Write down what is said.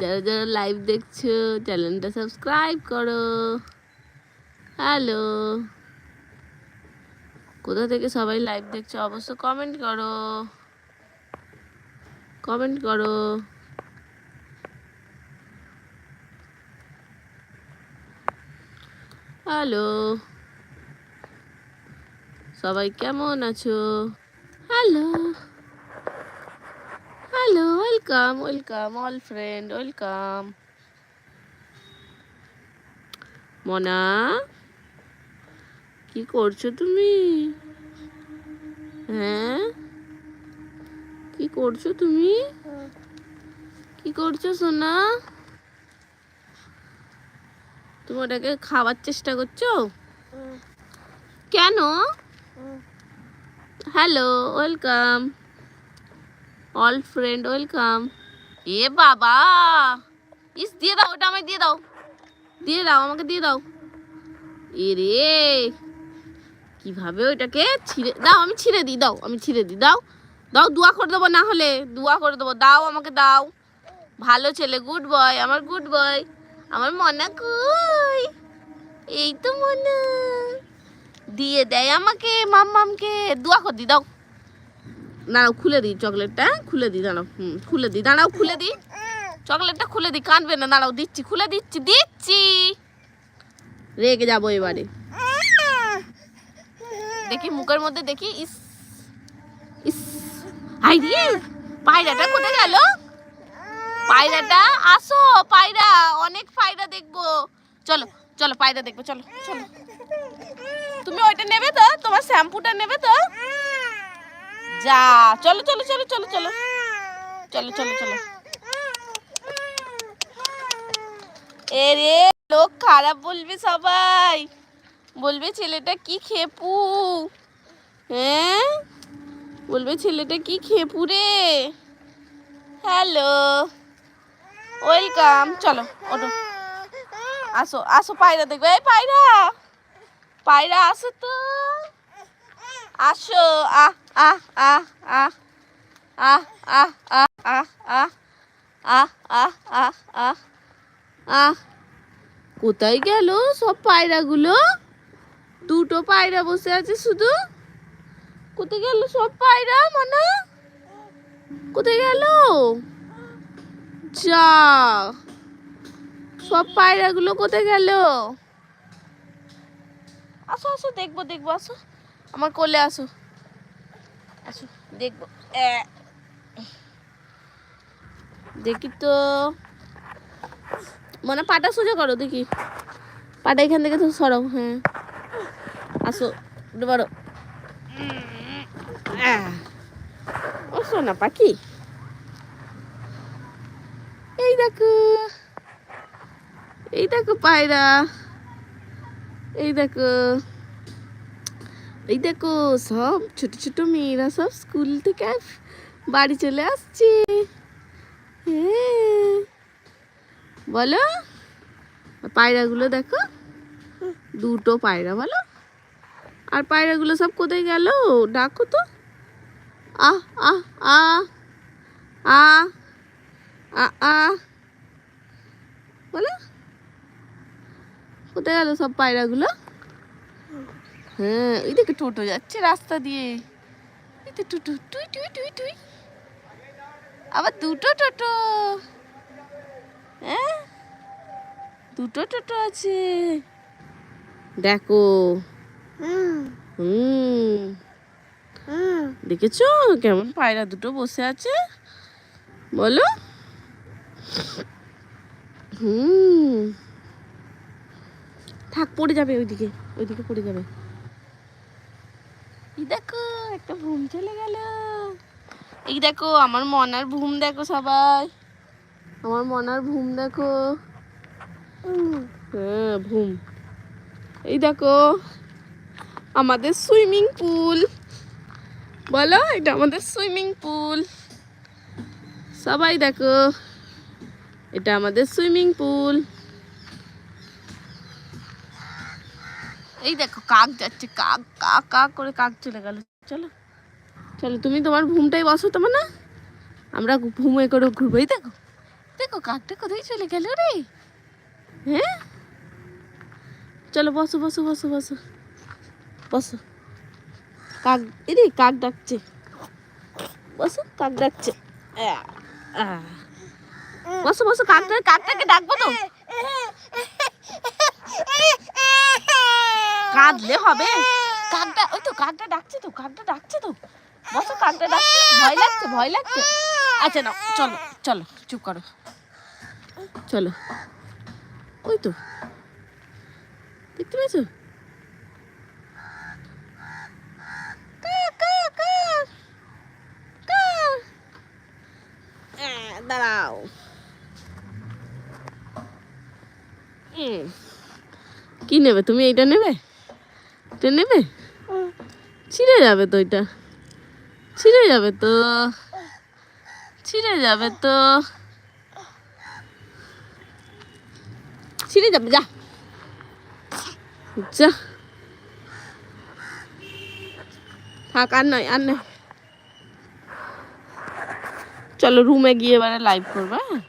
যারা যারা লাইভ দেখছ চ্যানেলটা সাবস্ক্রাইব করো। হ্যালো কোথা থেকে সবাই লাইভ দেখছ, অবশ্য কমেন্ট করো। কমেন্ট করো। হ্যালো সবাই কেমন আছো? Hello hello welcome welcome all friend welcome মনা কি করছ তুমি? হ্যাঁ? কি করছ তুমি? কি করছ সোনা? তুমি ওটাকে খাওয়ার চেষ্টা করছ? কেন? Hello welcome all friend welcome এ বাবা! ইস, দিয়ে দাও, ওটা আমায় দিয়ে দাও। দিয়ে দাও, আমাকে দিয়ে দাও। এ রে কীভাবে ওইটাকে ছিঁড়ে, দাও, আমি ছিঁড়ে দিই, দাও, আমি ছিঁড়ে দিই, দাও। দাও, দুয়া করে দেবো না হলে, দুয়া করে দেবো, দাও আমাকে, দাও। ভালো ছেলে গুড বয় আমার গুড বয় আমার মনা কই? এই তো মনা। দিয়ে দেয় আমাকে, মাম্মামকে, দুয়া করে দি দাও। দাঁড়াও, খুলে দিই চকলেটটা। খুলে দিই, দাঁড়াও, হুম, খুলে দিই। দাঁড়াও, খুলে দিই। চকলেটটা খুলে দিই কাঁদবে না, দাঁড়াও, দিচ্ছি, খুলে দিচ্ছি দিচ্ছি। রেগে যাব এবারে। দেখি মুখের মধ্যে, দেখি, ইস ইস। হাই রে পায়রাটা কোথায় গেল? পায়রাটা, আসো, পায়রা, অনেক পায়রা দেখব। চলো চলো, পায়রা দেখব, চলো চলো। তুমি ওইটা নেবে তো? তোমার শ্যাম্পুটা নেবে তো? যা, চলো চলো চলো চলো চলো। চলো চলো চলো। এ রে, লোক খারাপ বলবে সবাই। বলবে ছেলেটা কি খেপু? হ্যাঁ? বলবে ছেলেটা কি খেপু রে? হ্যালো। ওয়েলকাম। চলো ওটো আসো আসো, পায়রা দেখবে। এই পায়রা পায়রা আসো তো। আসো, আহ। আহ আহ আহ আহ আহ আহ আহ আহ আহ আহ আহ আহ আহ কোথায় গেল সব পায়রাগুলো? দুটো পায়রা বসে আছে শুধু। কোথায় গেল সব পায়রা মানে? কোথায় গেল? যা। সব পায়রাগুলো কোথায় গেল? আসো আসো, দেখব দেখব, আসো। আমার কোলে আসো। আসো দেখব। দেখি তো। মানে পাটা সোজা করো দেখি। পাটা এখান থেকে তো সরাও হ্যাঁ। আসো পারো ও সোনা পাখি। এই দেখো। এই দেখো পায়রা। এই দেখো। এই দেখো, সব ছোট ছোট মেয়েরা সব স্কুল থেকে বাড়ি চলে আসছে। হ্যাঁ। বলো, পায়রাগুলো দেখো, দুটো পায়রা বলো। আর পায়রাগুলো সব কোথায় গেল? ডাকো তো। আহ আহ আহ আহ আহ আহ। বলো, কোথায় গেল সব পায়রাগুলো? হ্যাঁ ওই দেখে টোটো যাচ্ছে রাস্তা দিয়ে। এই তো টুটু টুই টুই টুই টুই। আবার দুটো টোটো। হ্যাঁ দুটো টোটো আছে। দেখো। হুম। দেখেছ কেমন পায়রা দুটো বসে আছে? বলো। হুম। থাক পড়ে যাবে ওইদিকে ওইদিকে পড়ে যাবে। এই দেখো, একটা ঘুম চলে গেল। এই দেখো, আমার মনার ঘুম দেখো সবাই। আমার মনার ঘুম দেখো। হ্যাঁ ঘুম। এই দেখো, আমাদের সুইমিং পুল। বলো, এটা আমাদের সুইমিং পুল। সবাই দেখো, এটা আমাদের সুইমিং পুল। এই দেখো, কাক যাচ্ছে, কাক কাক কাক করে কাক চলে গেল। চলো চলো, তুমি তোমার ঘুমটাই বসো তোমার না আমরা ঘুমে করে ঘুরবো। এই দেখো দেখো, কাকটা কোথায় চলে গেল রে? হ্যাঁ? চলো, বসো বসো বসো বসো বসো। কাক এরে কাক ডাকছে। বসো, কাক ডাকছে। বসো বসো কাকটা কাকটাকে ডাকবো তো। কাঁদলে হবে? কাকটা ওই তো কাকটা ডাকছে তো কাকটা ডাকছে তো। বসো কাকটা ডাকছে। ভয় লাগছে ভয় লাগছে। আচ্ছা না চলো চলো চুপ করো। চলো। ওই তো। দেখতে পেয়েছ। কা। দাঁড়াও। কি নেবে? তুমি এইটা নেবে? এটা নেবে? ছিঁড়ে যাবে তো এটা। ছিঁড়ে যাবে তো। ছিঁড়ে যাবে তো। ছিঁড়ে যাবে, যা। যা। থাক, আর নয় আর নয়। চলো রুমে গিয়ে এবারে লাইভ করবা হ্যাঁ?